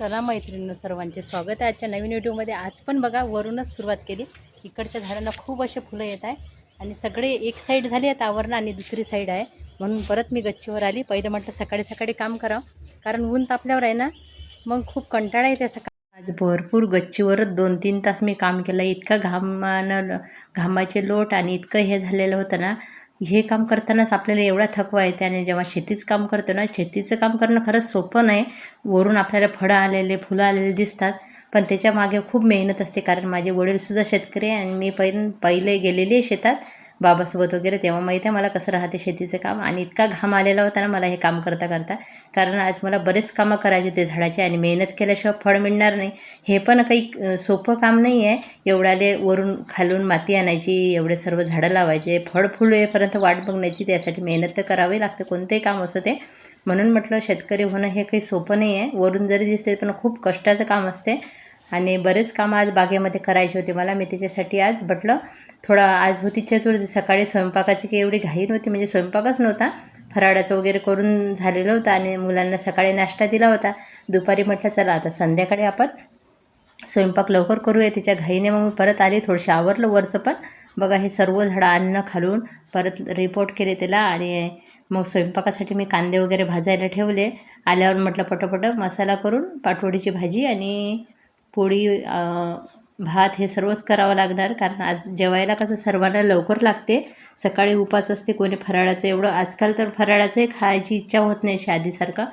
चला मैत्रिणींना सर्वांचे स्वागत आहे. आजच्या नवीन व्हिडिओमध्ये आज पण बघा वरूनच सुरुवात केली. इकडच्या झाडांना खूप असे फुलं येत आहे. आणि सगळे एक साईड झाली आहेत आवरणं आणि दुसरी साईड आहे. म्हणून परत मी गच्चीवर आली. पहिलं म्हटलं सकाळी सकाळी काम करावं. कारण ऊन तापल्यावर आहे ना मग खूप कंटाळा येते सकाळी आज भरपूर गच्चीवरच दोन तीन तास मी काम केलं. इतकं घामानं घामाचे लोट आणि इतकं हे झालेलं होतं ना हे काम करतानाच आपल्याला एवढा थकवा येते आणि जेव्हा शेतीचं काम करतो ना शेतीचं काम करणं खरंच सोपं नाही. वरून आपल्याला फळं आलेले फुलं आलेले दिसतात. पण त्याच्यामागे खूप मेहनत असते. कारण माझे वडीलसुद्धा शेतकरी आहे आणि मी पहिले पहिले गेलेली आहे शेतात. बाबासोबत वगैरे तेव्हा माहीत आहे मला कसं राहते शेतीचं काम. आणि इतका घाम आलेला होता ना मला हे काम करता करता. कारण आज मला बरेच कामं करायचे होते झाडाचे आणि मेहनत केल्याशिवाय फळ मिळणार नाही. हे पण काही सोपं काम नाही आहे. एवढ्याले वरून खालून माती आणायची एवढे सर्व झाडं लावायचे फळ फुल येईपर्यंत वाट बघण्याची त्यासाठी मेहनत तर करावी लागते कोणतंही काम असं ते म्हणून म्हटलं शेतकरी होणं हे काही सोपं नाही आहे. वरून जरी दिसते पण खूप कष्टाचं काम असते. आणि बरेच कामं आज बागेमध्ये करायचे होते. मला मी त्याच्यासाठी आज म्हटलं थोडा आज होती चतुर्थी सकाळी स्वयंपाकाची काही एवढी घाई नव्हती. म्हणजे स्वयंपाकच नव्हता. फराळाचं वगैरे करून झालेलं होतं आणि मुलांना सकाळी नाश्ता दिला होता. दुपारी म्हटलं चला आता संध्याकाळी आपण स्वयंपाक लवकर करूया. तिच्या घाईने मग मी परत आली. थोडंसं आवरलं वरचं पण. बघा हे सर्व झाडं अन्न खालून परत रिपोर्ट केले त्याला आणि मग स्वयंपाकासाठी मी कांदे वगैरे भाजायला ठेवले. आल्यावर म्हटलं पटपट मसाला करून पाटवडीची भाजी आणि पोळी भात हे सर्वच करावं लागणार. कारण आज जेवायला कसं सर्वांना लवकर लागते. सकाळी उपास असते कोणी फराळाचं. एवढं आजकाल तर फराळाचं खायची इच्छा होत नाही अशी आधीसारखं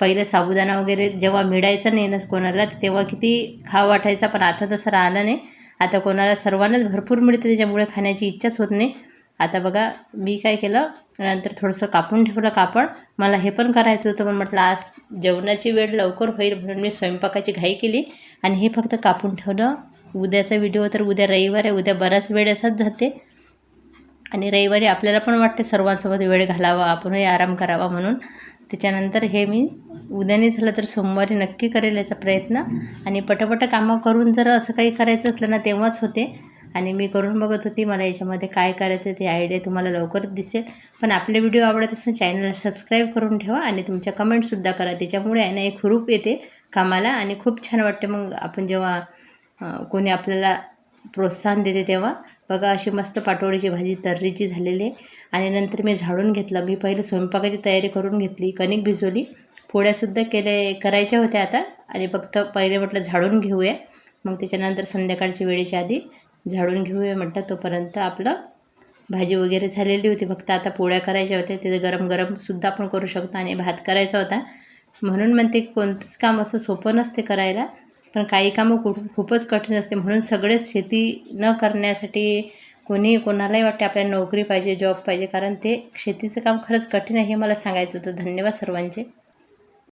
पहिलं साबुदाणा वगैरे जेव्हा मिळायचा नाही ना कोणाला तेव्हा किती खावं वाटायचा. पण आता तसं राहिलं नाही. आता कोणाला सर्वांनाच भरपूर मिळते. त्याच्यामुळे खाण्याची इच्छाच होत नाही. आता बघा मी काय केलं नंतर थोडंसं कापून ठेवलं कापड. मला हे पण करायचं होतं पण म्हटलं आज जेवणाची वेळ लवकर होईल म्हणून मी स्वयंपाकाची घाई केली. आणि हे फक्त कापून ठेवलं. उद्याचा व्हिडिओ तर उद्या रविवार आहे उद्या बराच वेळ असाच जाते. आणि रविवारी आपल्याला पण वाटते सर्वांसोबत वेळ घालावा आपणही आराम करावा म्हणून. त्याच्यानंतर हे मी उद्याने झालं तर सोमवारी नक्की करेल याचा प्रयत्न. आणि पटापट कामं करून जर असं काही करायचं असलं ना तेव्हाच होते. आणि मी करून बघत होती मला याच्यामध्ये काय करायचं ते आयडिया तुम्हाला लवकरच दिसेल. पण आपले व्हिडिओ आवडत असेल चॅनलला सबस्क्राईब करून ठेवा आणि तुमच्या कमेंटसुद्धा करा. त्याच्यामुळे आहे ना एक हुरूप येते कामाला आणि खूप छान वाटते मग आपण जेव्हा कोणी आपल्याला प्रोत्साहन देते तेव्हा. बघा अशी मस्त पाटोळीची भाजी तर्रीची झालेली आहे. आणि नंतर मी झाडून घेतलं. मी पहिले स्वयंपाकाची तयारी करून घेतली कणिक भिजवली. पोळ्यासुद्धा केले करायच्या होत्या आता. आणि फक्त पहिले म्हटलं झाडून घेऊया. मग त्याच्यानंतर संध्याकाळच्या वेळेच्या आधी झाडून घेऊया म्हटलं तोपर्यंत आपलं भाजी वगैरे झालेली होती. फक्त आता पोळ्या करायच्या होत्या. तिथे गरम गरमसुद्धा आपण करू शकतो आणि भात करायचा होता. म्हणून म्हणते कोणतंच काम असं सोपं नसते करायला. पण काही कामं खूप खूपच कठीण असते. म्हणून सगळेच शेती न करण्यासाठी कोणी कोणालाही वाटते आपल्याला नोकरी पाहिजे जॉब पाहिजे. कारण ते शेतीचं काम खरंच कठीण आहे हे मला सांगायचं होतं. धन्यवाद सर्वांचे.